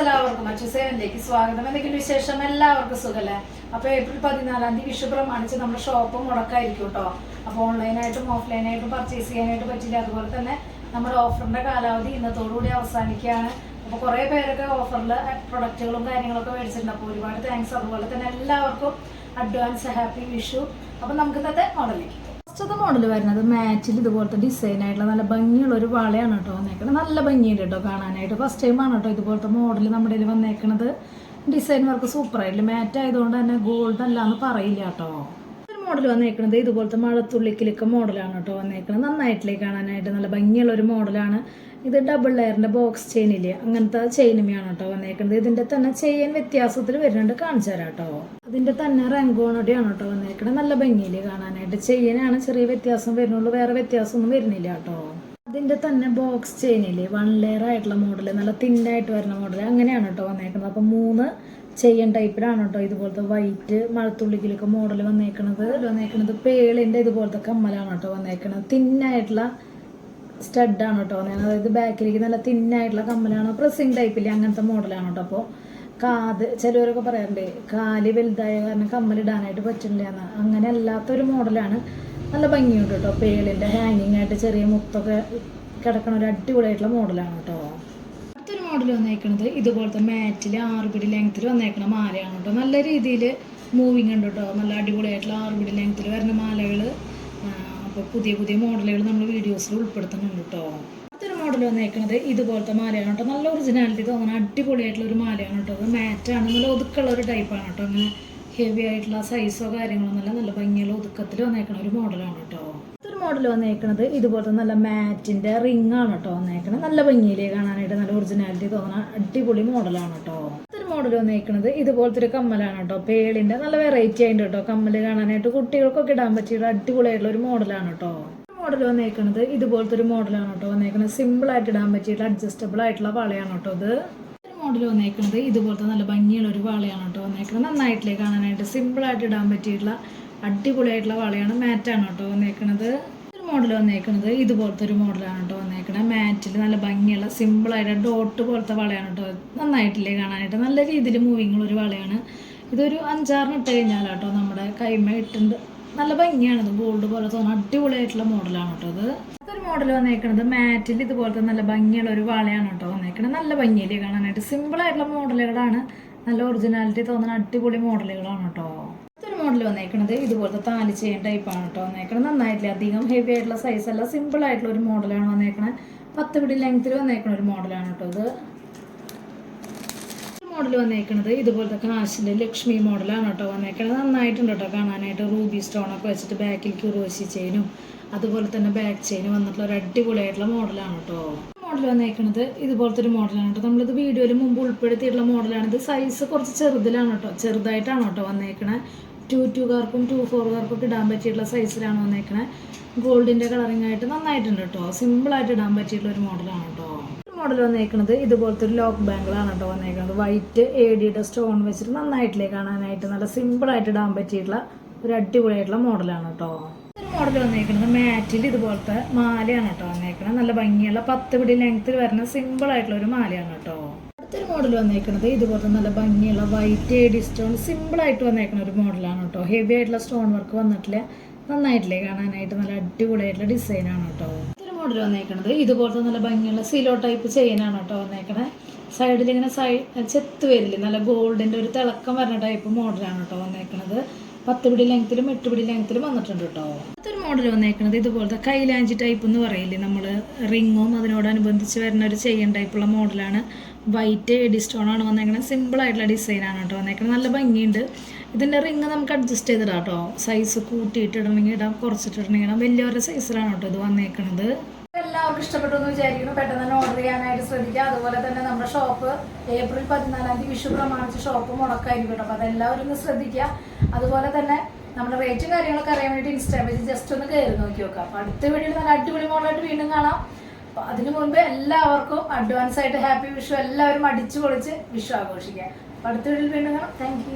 എല്ലാവർക്കും അച്ചുസേവനിലേക്ക് സ്വാഗതം. എന്തെങ്കിലും വിശേഷം? എല്ലാവർക്കും സുഖല്ലേ? അപ്പൊ ഏപ്രിൽ പതിനാലാം തീയതി വിഷു പ്രമാണിച്ച് നമ്മുടെ ഷോപ്പ് മുടക്കായിരിക്കും കേട്ടോ അപ്പോൾ ഓൺലൈനായിട്ടും ഓഫ്ലൈനായിട്ടും പർച്ചേസ് ചെയ്യാനായിട്ട് പറ്റില്ല. അതുപോലെ തന്നെ നമ്മുടെ ഓഫറിന്റെ കാലാവധി ഇന്നത്തോടുകൂടി അവസാനിക്കുകയാണ്. അപ്പോൾ കുറേ പേരൊക്കെ ഓഫറിൽ പ്രൊഡക്റ്റുകളും കാര്യങ്ങളൊക്കെ മേടിച്ചിട്ടുണ്ട്. അപ്പോൾ ഒരുപാട് താങ്ക്സ് അതുപോലെ തന്നെ എല്ലാവർക്കും അഡ്വാൻസ് ഹാപ്പി വിഷു. അപ്പോൾ നമുക്ക് ഇന്നത്തെ മോഡലിലേക്ക് ഫസ്റ്റത്തെ മോഡൽ വരുന്നത്. മാച്ചിൽ ഇതുപോലത്തെ ഡിസൈൻ ആയിട്ടുള്ള നല്ല ഭംഗിയുള്ള ഒരു വളയാണ് കേട്ടോ വന്നേക്കുന്നത് നല്ല ഭംഗിയുണ്ട് കേട്ടോ കാണാനായിട്ട്. ഫസ്റ്റ് ടൈം ആണ് കേട്ടോ ഇതുപോലത്തെ മോഡൽ നമ്മുടെ കയ്യിൽ വന്നേക്കുന്നത് ഡിസൈൻ വർക്ക് സൂപ്പർ ആയിട്ടില്ല. മാറ്റ് ആയതുകൊണ്ട് തന്നെ ഗോൾഡ് അല്ല എന്ന് പറയില്ല കേട്ടോ. ഒരു മോഡൽ വന്നേക്കുന്നത് ഇതുപോലത്തെ മഴത്തുള്ളിക്കിലൊക്കെ മോഡലാണ് കേട്ടോ വന്നേക്കുന്നത് നന്നായിട്ടില്ലേ കാണാനായിട്ട്. നല്ല ഭംഗിയുള്ള ഒരു മോഡലാണ് ഇത് ഡബിൾ ലെയറിന്റെ ബോക്സ് ചെയിനില്ലേ അങ്ങനത്തെ ചെയിനുമാണ് കേട്ടോ വന്നേക്കുന്നത് ഇതിന്റെ തന്നെ ചെയിൻ വ്യത്യാസത്തിൽ വരുന്നുണ്ട്. കാണിച്ചു തരാം കേട്ടോ. അതിന്റെ തന്നെ റംഗോണോടെയാണ് കേട്ടോ വന്നേക്കണത്. നല്ല ഭംഗിയിൽ കാണാനായിട്ട് ചെയിനാണ് ചെറിയ വ്യത്യാസം വരുന്നുള്ളൂ. വേറെ വ്യത്യാസമൊന്നും വരുന്നില്ല കേട്ടോ. അതിന്റെ തന്നെ ബോക്സ് ചെയിനില്ലേ വൺ ലെയർ ആയിട്ടുള്ള മോഡൽ നല്ല തിന്നായിട്ട് വരുന്ന മോഡൽ അങ്ങനെയാണ് കേട്ടോ വന്നേക്കുന്നത് അപ്പം മൂന്ന് ചെയിൻ ടൈപ്പിലാണ് കേട്ടോ ഇതുപോലത്തെ വൈറ്റ് മഴത്തുള്ളിക്കിലൊക്കെ മോഡൽ വന്നേക്കണത്. വന്നേക്കണത് പേളിന്റെ ഇതുപോലത്തെ കമ്മലാണ് കേട്ടോ വന്നേക്കണത്. തിന്നായിട്ടുള്ള സ്റ്റഡാണ് കേട്ടോ ഞാൻ അതായത് ബാക്കിലേക്ക് നല്ല തിന്നായിട്ടുള്ള കമ്മലാണ്? പ്രസ്സിങ് ടൈപ്പില്ലേ അങ്ങനത്തെ മോഡലാണ് കേട്ടോ അപ്പോൾ കാത് ചിലവരൊക്കെ പറയാറുണ്ട് കാൽ വലുതായ കാരണം കമ്മലിടാനായിട്ട് പറ്റില്ല എന്ന്. അങ്ങനെ അല്ലാത്തൊരു മോഡലാണ് നല്ല ഭംഗിയുണ്ട് കേട്ടോ പേളിന്റെ ഹാങ്ങിങ് ആയിട്ട് ചെറിയ മുത്തൊക്കെ കിടക്കണ ഒരു അടിപൊളിയായിട്ടുള്ള മോഡലാണ് കേട്ടോ അടുത്തൊരു മോഡൽ വന്നേക്കണത് ഇതുപോലത്തെ മാറ്റിൽ ആറുപിടി ലെങ്ത്തിൽ വന്നേക്കണ മാലയാണ് കേട്ടോ നല്ല രീതിയിൽ മൂവിങ് ഉണ്ട് കേട്ടോ നല്ല അടിപൊളിയായിട്ടുള്ള ആറുപിടി ലെങ്ത്തിൽ വരുന്ന മാലകൾ അപ്പോൾ പുതിയ പുതിയ മോഡലുകൾ നമ്മൾ വീഡിയോസിൽ ഉൾപ്പെടുത്തുന്നുണ്ട് കേട്ടോ അടുത്തൊരു മോഡൽ വന്നേക്കുന്നത് ഇതുപോലത്തെ മാലയാണ് കേട്ടോ നല്ല ഒറിജിനാലിറ്റി തോന്നുന്ന അടിപൊളിയായിട്ടുള്ള ഒരു മാലയാണ് കേട്ടോ അത് മാറ്റാണ് നല്ല ഒതുക്കുള്ള ഒരു ടൈപ്പാണ് കേട്ടോ അങ്ങനെ ഹെവി ആയിട്ടുള്ള സൈസോ കാര്യങ്ങളൊന്നുമല്ല നല്ല ഭംഗിയുള്ള ഒതുക്കത്തിൽ വന്നേക്കണ ഒരു മോഡലാണ് കേട്ടോ അടുത്തൊരു മോഡൽ വന്നേക്കണത് ഇതുപോലത്തെ നല്ല മാറ്റിന്റെ റിംഗ് ആണ് കേട്ടോ വന്നേക്കണത്. നല്ല ഭംഗിയിലേ കാണാനായിട്ട് നല്ല ഒറിജിനാലിറ്റി തോന്നുന്ന അടിപൊളി മോഡലാണ് കേട്ടോ മോഡൽ വന്നേക്കുന്നത് ഇതുപോലത്തെ ഒരു കമ്മലാണ് കേട്ടോ. പേളിന്റെ നല്ല വെറൈറ്റി ആയിട്ട് കേട്ടോ. കമ്മൽ കാണാനായിട്ട് കുട്ടികൾക്കൊക്കെ ഇടാൻ പറ്റിയ അടിപൊളിയായിട്ടുള്ള ഒരു മോഡലാണ് കേട്ടോ. മോഡൽ വന്നേക്കുന്നത് ഇതുപോലത്തെ ഒരു മോഡലാണ് കേട്ടോ. വന്നേക്കുന്നത് സിമ്പിൾ ആയിട്ട് ഇടാൻ പറ്റിയിട്ടുള്ള അഡ്ജസ്റ്റബിൾ ആയിട്ടുള്ള വളയാണ് കേട്ടോ ഇത്. മോഡൽ വന്നേക്കുന്നത് ഇതുപോലത്തെ നല്ല ഭംഗിയുള്ള ഒരു വളയാണ് കേട്ടോ. വന്നേക്കുന്നത് നന്നായിട്ടില്ലേ കാണാനായിട്ട്? സിമ്പിൾ ആയിട്ട് ഇടാൻ പറ്റിയിട്ടുള്ള അടിപൊളിയായിട്ടുള്ള വളയാണ് മാറ്റാണ് കേട്ടോ വന്നേക്കുന്നത് മോഡൽ വന്നേക്കുന്നത് ഇതുപോലത്തെ ഒരു മോഡലാണ് കേട്ടോ വന്നേക്കണേ. മാറ്റിൽ നല്ല ഭംഗിയുള്ള സിമ്പിളായിട്ട് ഡോട്ട് പോലത്തെ വളയാണ് കേട്ടോ നന്നായിട്ടില്ലേ കാണാനായിട്ട്. നല്ല രീതിയിൽ മൂവിങ് ഒരു വളയാണ്. ഇതൊരു അഞ്ചാറിന് ഇട്ട് കഴിഞ്ഞാൽ കേട്ടോ നമ്മുടെ കൈമ ഇട്ടുണ്ട്. നല്ല ഭംഗിയാണ് ഇത്. ഗോൾഡ് പോലെ തോന്നുന്ന. അടിപൊളിയായിട്ടുള്ള മോഡലാണ് കേട്ടോ ഇത്. ഒരു മോഡൽ വന്നേക്കുന്നത് മാറ്റിൽ ഇതുപോലത്തെ നല്ല ഭംഗിയുള്ള ഒരു വളയാണ് കേട്ടോ വന്നേക്കുന്നത് നല്ല ഭംഗിയിലേ കാണാനായിട്ട്. സിമ്പിളായിട്ടുള്ള മോഡലുകളാണ് നല്ല ഒറിജിനാലിറ്റി തോന്നുന്ന അടിപൊളി മോഡലുകളാണ് കേട്ടോ മോഡൽ വന്നേക്കണത് ഇതുപോലത്തെ താലി ചെയിൻ ടൈപ്പാണ് കേട്ടോ വന്നേക്കണത്. നന്നായിട്ടില്ല? അധികം ഹെവി ആയിട്ടുള്ള സൈസ് അല്ല. സിമ്പിൾ ആയിട്ടുള്ള ഒരു മോഡലാണ് വന്നേക്കണത്. പത്ത് പിടി ലെങ്ത്തിൽ വന്നേക്കണ ഒരു മോഡലാണ് കേട്ടോ ഇത്. മോഡൽ വന്നേക്കണത് ഇതുപോലത്തെ കാശിന്റെ ലക്ഷ്മി മോഡലാണ് കേട്ടോ വന്നേക്കണത്. നന്നായിട്ടുണ്ട് കേട്ടോ കാണാനായിട്ട്. റൂബി സ്റ്റോൺ ഒക്കെ വെച്ചിട്ട് ബാക്കിൽ ക്യൂറോസി ചെയിനും അതുപോലെ തന്നെ ബാക്ക് ചെയിനും വന്നിട്ടുള്ള ഒരു അടിപൊളിയായിട്ടുള്ള മോഡലാണ് കേട്ടോ മോഡൽ വന്നേക്കണത് ഇതുപോലത്തെ ഒരു മോഡലാണ് കേട്ടോ നമ്മളിത് വീഡിയോയിൽ മുമ്പ് ഉൾപ്പെടുത്തിയിട്ടുള്ള മോഡലാണ് ഇത് സൈസ് കുറച്ച് ചെറുതിലാണ് കേട്ടോ ചെറുതായിട്ടാണ് കേട്ടോ വന്നേക്കണേ ടു ടുകാർക്കും ടു ഫോറുകാർക്കും ഒക്കെ ഇടാൻ പറ്റിയിട്ടുള്ള സൈസിലാണ് വന്നേക്കണേ. ഗോൾഡിന്റെ കളറിംഗ് ആയിട്ട് നന്നായിട്ടുണ്ട് കേട്ടോ സിമ്പിളായിട്ട് ഇടാൻ പറ്റിയിട്ടുള്ള ഒരു മോഡലാണ് കേട്ടോ മോഡൽ വന്നേക്കുന്നത് ഇതുപോലത്തെ ഒരു ലോക്ക് ബാങ്കിളാണ് കേട്ടോ വന്നേക്കുന്നത് വൈറ്റ് എ സ്റ്റോൺ വെച്ചിട്ട് നന്നായിട്ടില്ലേ കാണാനായിട്ട്. നല്ല സിമ്പിളായിട്ട് ഇടാൻ പറ്റിയിട്ടുള്ള ഒരു അടിപൊളിയായിട്ടുള്ള മോഡലാണ് കേട്ടോ മോഡൽ വന്നേക്കുന്നത് മാറ്റിൽ ഇതുപോലത്തെ മാലയാണ് കേട്ടോ വന്നേക്കുന്നത് നല്ല ഭംഗിയുള്ള പത്ത് പിടി ലെങ്ത്തിൽ വരുന്ന സിമ്പിൾ ആയിട്ടുള്ള ഒരു മാലയാണ് കേട്ടോ അടുത്തൊരു മോഡൽ വന്നേക്കുന്നത് ഇതുപോലത്തെ നല്ല ഭംഗിയുള്ള white A D stone simple ആയിട്ട് വന്നേക്കുന്ന ഒരു മോഡലാണ് കേട്ടോ ഹെവി ആയിട്ടുള്ള സ്റ്റോൺ വർക്ക് വന്നിട്ടില്ല. നന്നായിട്ടില്ലേ കാണാനായിട്ട്? നല്ല അടിപൊളിയായിട്ടുള്ള ഡിസൈനാണ് കേട്ടോ ഒരു മോഡൽ വന്നേക്കുന്നത് ഇതുപോലത്തെ നല്ല ഭംഗിയുള്ള സിലോ ടൈപ്പ് ചെയിനാണ് കേട്ടോ വന്നേക്കണേ. സൈഡിൽ ഇങ്ങനെ സൈഡ് ചെത്ത് വരില്ലേ? നല്ല ഗോൾഡിന്റെ ഒരു തിളക്കം വരുന്ന ടൈപ്പ് മോഡലാണ് കേട്ടോ വന്നേക്കണത്. പത്ത് പിടി ലെങ്ത്തിലും എട്ട് പിടി ലെങ്ത്തിലും വന്നിട്ടുണ്ട് കേട്ടോ. അടുത്തൊരു മോഡൽ വന്നേക്കുന്നത് ഇതുപോലത്തെ കൈലാഞ്ചി ടൈപ്പ് എന്ന് പറയില്ലേ നമ്മൾ റിങ്ങും അതിനോടനുബന്ധിച്ച് വരുന്ന ഒരു ചെയിൻ ടൈപ്പുള്ള മോഡലാണ് വൈറ്റ് എഡി സ്റ്റോൺ ആണ് സിമ്പിളായിട്ടുള്ള ഡിസൈനാണ് കേട്ടോ വന്നേക്കുന്നത് നല്ല ഭംഗിയുണ്ട്. ഇതിന്റെ റിങ് നമുക്ക് അഡ്ജസ്റ്റ് ചെയ്തിടാം കേട്ടോ. സൈസ് കൂട്ടിയിട്ടിടണമെങ്കിൽ ഇടാം കുറച്ചിട്ടിടണമെങ്കിൽ ഇടാം. വലിയൊരു സൈസിലാണ് കേട്ടോ ഇത് വന്നേക്കണത്. എല്ലാവർക്കും ഇഷ്ടപ്പെട്ടു എന്ന് വിചാരിക്കുന്നു. പെട്ടെന്ന് തന്നെ ഓർഡർ ചെയ്യാനായിട്ട് ശ്രദ്ധിക്കുക. അതുപോലെ തന്നെ നമ്മുടെ ഷോപ്പ് ഏപ്രിൽ പതിനാലാം തീയതി വിഷു പ്രമാണിച്ച് ഷോപ്പ് മുടക്കായിരിക്കും കേട്ടോ. അപ്പോൾ അതെല്ലാവരും ഒന്ന് ശ്രദ്ധിക്കുക. അതുപോലെ തന്നെ നമ്മുടെ റേറ്റും കാര്യങ്ങളൊക്കെ അറിയാൻ വേണ്ടി ഇൻസ്റ്റാ പേജ് ജസ്റ്റ് ഒന്ന് കയറി നോക്കി നോക്കാം അപ്പോൾ അടുത്ത വീഡിയോയിൽ നല്ല അടിപൊളി മോളായിട്ട് വീണ്ടും കാണാം. അപ്പോൾ അതിനു മുൻപ് എല്ലാവർക്കും അഡ്വാൻസ് ആയിട്ട് ഹാപ്പി വിഷു എല്ലാവരും അടിച്ചു പൊളിച്ച് വിഷു ആഘോഷിക്കുക. അപ്പോൾ അടുത്ത വീഡിയോയിൽ വീണ്ടും കാണാം. താങ്ക്